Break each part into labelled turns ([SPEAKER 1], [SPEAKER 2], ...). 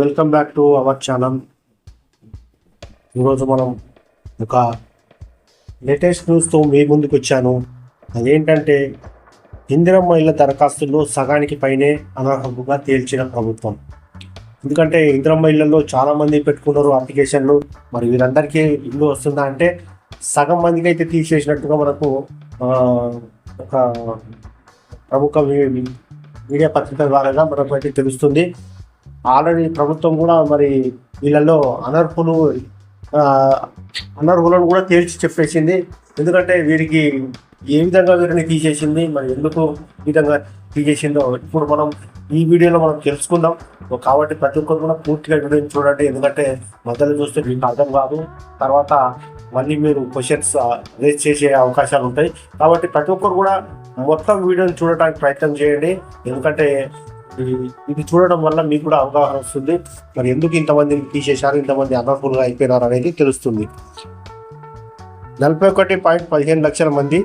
[SPEAKER 1] Welcome back to our channel ఈరోజు మనం ఒక లేటెస్ట్ న్యూస్తో మీ ముందుకు వచ్చాను. అదేంటంటే ఇందిరమ్మ ఇళ్ళ దరఖాస్తుల్లో సగానికి పైనే అనర్హంగా తేల్చిన ప్రభుత్వం. ఎందుకంటే ఇందిరమ్మ ఇళ్ళలో చాలామంది పెట్టుకున్నారు అప్లికేషన్లు. మరి వీరందరికీ ఇల్లు వస్తుందా అంటే సగం మందికి అయితే తీసేసినట్టుగా మనకు ఒక ప్రముఖ మీడియా పత్రిక ద్వారా మనకు అయితే తెలుస్తుంది. ఆల్రెడీ ప్రభుత్వం కూడా మరి వీళ్ళల్లో అనర్హులు అనర్హులను కూడా తేల్చి చెప్పేసింది. ఎందుకంటే వీరికి ఏ విధంగా వీరిని తీసేసింది మరి ఎందుకు విధంగా తీసేసిందో ఇప్పుడు మనం ఈ వీడియోలో మనం తెలుసుకుందాం. కాబట్టి ప్రతి ఒక్కరు కూడా పూర్తిగా వీడియోని చూడండి. ఎందుకంటే మొదలు చూస్తే మీకు అర్థం కాదు. తర్వాత మళ్ళీ మీరు క్వశ్చన్స్ రేజ్ చేసే అవకాశాలు ఉంటాయి. కాబట్టి ప్రతి ఒక్కరు కూడా మొత్తం వీడియోని చూడడానికి ప్రయత్నం చేయండి. ఎందుకంటే ఇది- చూడడం వల్ల మీకు కూడా అవగాహన వస్తుంది. మరి ఎందుకు ఇంతమందిని తీసేశారు ఇంతమంది అనర్ఫుల్గా అయిపోయినారు అనేది తెలుస్తుంది. నలభై ఒకటి పాయింట్ పదిహేను లక్షల మంది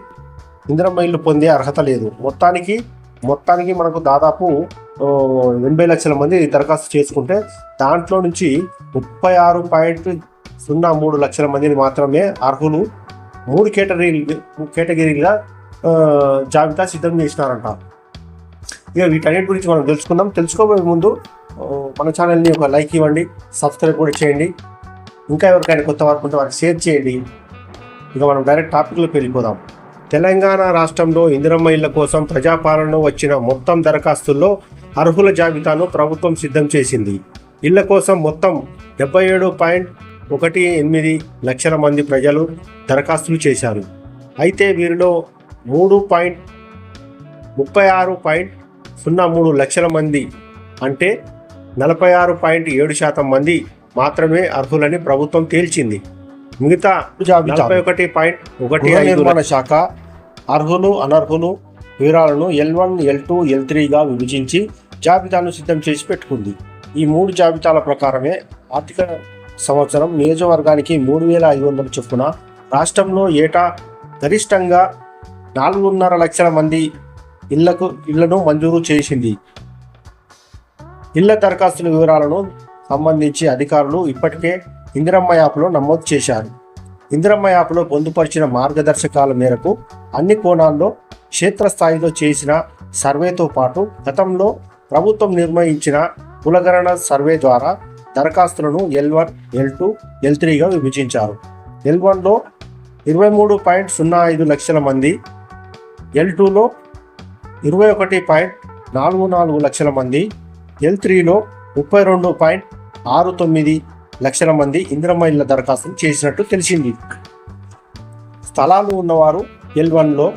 [SPEAKER 1] ఇందిరమ్మ ఇల్లు పొందే అర్హత లేదు. మొత్తానికి మొత్తానికి మనకు దాదాపు ఎనభై లక్షల మంది దరఖాస్తు చేసుకుంటే దాంట్లో నుంచి ముప్పై ఆరు పాయింట్ సున్నా మూడు లక్షల మందిని మాత్రమే అర్హులు మూడు కేటగిరీ కేటగిరీగా జాబితా సిద్ధం చేసినారంట. ఇక వీటన్నిటి గురించి మనం తెలుసుకుందాం. తెలుసుకోబోయే ముందు మన ఛానల్ని ఒక లైక్ ఇవ్వండి సబ్స్క్రైబ్ కూడా చేయండి. ఇంకా ఎవరికైనా కొత్త వారు ఉంటే వారికి షేర్ చేయండి. ఇక మనం డైరెక్ట్ టాపిక్లోకి వెళ్ళిపోదాం. తెలంగాణ రాష్ట్రంలో ఇందిరమ్మ ఇళ్ళ కోసం ప్రజాపాలనలో వచ్చిన మొత్తం దరఖాస్తుల్లో అర్హుల జాబితాను ప్రభుత్వం సిద్ధం చేసింది. ఇళ్ళ కోసం మొత్తం డెబ్బై ఏడు పాయింట్ ఒకటి ఎనిమిది లక్షల మంది ప్రజలు దరఖాస్తులు చేశారు. అయితే వీరిలో మూడు పాయింట్ ముప్పై ఆరు పాయింట్ సున్నా మూడు లక్షల మంది అంటే నలభై ఆరు పాయింట్ ఏడు శాతం మంది మాత్రమే అర్హులని ప్రభుత్వం తేల్చింది. మిగతా నలభై ఒకటి పాయింట్ ఒకటి
[SPEAKER 2] నిర్మాణ శాఖ
[SPEAKER 1] అర్హులు అనర్హులు వివరాలను L one L two L త్రీగా విభజించి జాబితాను సిద్ధం చేసి పెట్టుకుంది. ఈ మూడు జాబితాల ప్రకారమే ఆర్థిక సంవత్సరం నియోజకవర్గానికి మూడు వేల ఐదు వందల చొప్పున రాష్ట్రంలో ఏటా గరిష్టంగా నాలుగున్నర లక్షల మంది ఇళ్ళకు ఇళ్ళను మంజూరు చేసింది. ఇళ్ళ దరఖాస్తుల వివరాలను సంబంధించి అధికారులు ఇప్పటికే ఇందిరమ్మ యాప్లో నమోదు చేశారు. ఇందిరమ్మ యాప్లో పొందుపరిచిన మార్గదర్శకాల మేరకు అన్ని కోణాల్లో క్షేత్రస్థాయిలో చేసిన సర్వేతో పాటు గతంలో ప్రభుత్వం నిర్వహించిన కులగణన సర్వే ద్వారా దరఖాస్తులను L one L two L త్రీగా విభజించారు. ఎల్ వన్లో ఇరవై మూడు పాయింట్ సున్నా ఐదు లక్షల మంది ఎల్ టూలో ఇరవై ఒకటి పాయింట్ నాలుగు నాలుగు లక్షల మంది ఎల్ త్రీలో ముప్పై రెండు పాయింట్ ఆరు తొమ్మిది లక్షల మంది ఇంద్రమైళ్ళ దరఖాస్తులు చేసినట్టు తెలిసింది. స్థలాలు ఉన్నవారు ఎల్ వన్లో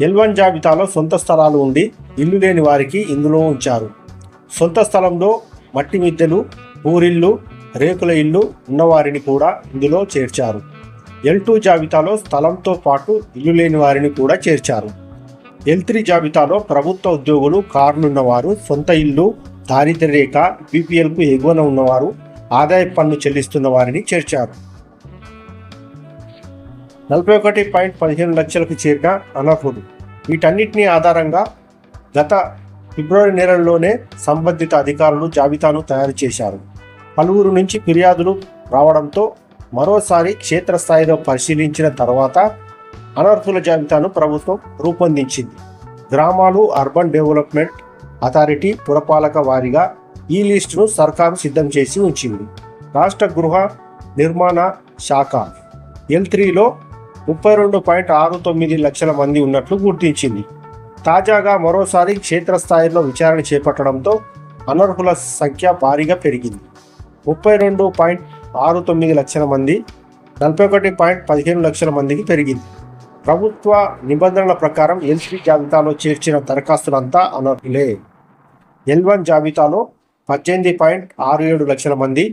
[SPEAKER 1] ఎల్ వన్ జాబితాలో సొంత స్థలాలు ఉండి ఇల్లు లేని వారికి ఇందులో ఉంచారు. సొంత స్థలంలో మట్టి మిద్దెలు ఊరిల్లు రేకుల ఇల్లు ఉన్నవారిని కూడా ఇందులో చేర్చారు. ఎల్ టూ జాబితాలో స్థలంతో పాటు ఇల్లు లేని వారిని కూడా చేర్చారు. ఎల్ త్రీ జాబితాలో ప్రభుత్వ ఉద్యోగులు కార్లున్నవారు సొంత ఇల్లు దారిద్ర్య రేఖ బీపీఎల్కు ఎగువన ఉన్నవారు ఆదాయ పన్ను చెల్లిస్తున్న వారిని చేర్చారు. నలభై ఒకటి పాయింట్ పదిహేను లక్షలకు చేరిన అనర్హులు. వీటన్నిటిని ఆధారంగా గత ఫిబ్రవరి నెలలోనే సంబంధిత అధికారులు జాబితాను తయారు చేశారు. పలువురు నుంచి ఫిర్యాదులు రావడంతో మరోసారి క్షేత్రస్థాయిలో పరిశీలించిన తర్వాత అనర్హుల జాబితాను ప్రభుత్వం రూపొందించింది. గ్రామాలు అర్బన్ డెవలప్మెంట్ అథారిటీ పురపాలక వారిగా ఈ లిస్టును సర్కారు సిద్ధం చేసి ఉంచింది. రాష్ట్ర గృహ నిర్మాణ శాఖ ఎల్ త్రీలో ముప్పై రెండు పాయింట్ ఆరు తొమ్మిది లక్షల మంది ఉన్నట్లు గుర్తించింది. తాజాగా మరోసారి క్షేత్రస్థాయిలో విచారణ చేపట్టడంతో అనర్హుల సంఖ్య భారీగా పెరిగింది. ముప్పై రెండు పాయింట్ ఆరు తొమ్మిది లక్షల మంది నలభై ఒకటి పాయింట్ పదిహేను లక్షల మందికి పెరిగింది. ప్రభుత్వ నిబంధనల ప్రకారం ఎల్ జాబితాలో చేర్చిన దరఖాస్తులంతా అనర్హులే. ఎల్ వన్ జాబితాలో పద్దెనిమిది పాయింట్ ఆరు ఏడు లక్షల మంది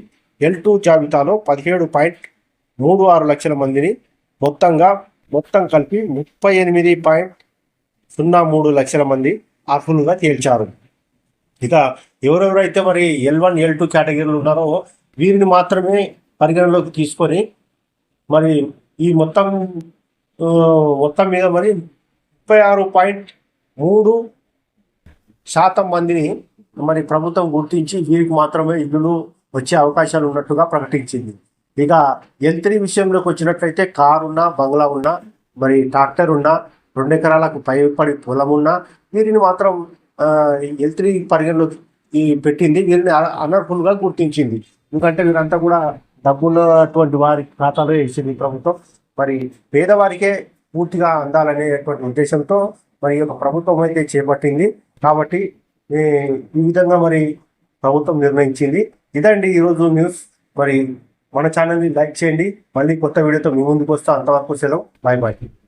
[SPEAKER 1] ఎల్ టూ జాబితాలో పదిహేడు పాయింట్ మూడు ఆరు లక్షల మందిని మొత్తంగా మొత్తం కలిపి ముప్పై ఎనిమిది పాయింట్ సున్నా మూడు లక్షల మంది అర్హులుగా తేల్చారు. ఇక ఎవరెవరైతే మరి ఎల్ వన్ ఎల్ టూ కేటగిరీలు ఉన్నారో వీరిని మాత్రమే పరిగణలోకి తీసుకొని మరి ఈ మొత్తం మొత్తం మీద మరి ముప్పై ఆరు పాయింట్ మూడు శాతం మందిని మరి ప్రభుత్వం గుర్తించి వీరికి మాత్రమే ఇల్లులు వచ్చే అవకాశాలు ఉన్నట్టుగా ప్రకటించింది. ఇక ఎంత్రీ విషయంలోకి వచ్చినట్లయితే కారున్నా బంగ్లా ఉన్నా మరి ట్రాక్టర్ ఉన్నా రెండు ఎకరాలకు పైపడి పొలం ఉన్నా వీరిని మాత్రం ఎల్త్రీ పరిగణలో పెట్టింది. వీరిని అనర్ఫుల్గా అనర్హులుగా గుర్తించింది. ఎందుకంటే వీరంతా కూడా డబ్బున్నటువంటి వారి ఖాతాలో వేసింది ప్రభుత్వం. మరి పేదవారికే పూర్తిగా అందాలనేటువంటి ఉద్దేశంతో మరి యొక్క ప్రభుత్వం అయితే చేపట్టింది. కాబట్టి ఈ ఈ విధంగా మరి ప్రభుత్వం నిర్ణయించింది. ఇదండి ఈరోజు న్యూస్. మరి మన ఛానల్ని లైక్ చేయండి. మళ్ళీ కొత్త వీడియోతో మీ ముందుకు వస్తా. అంతవరకు సెలవు. Bye bye.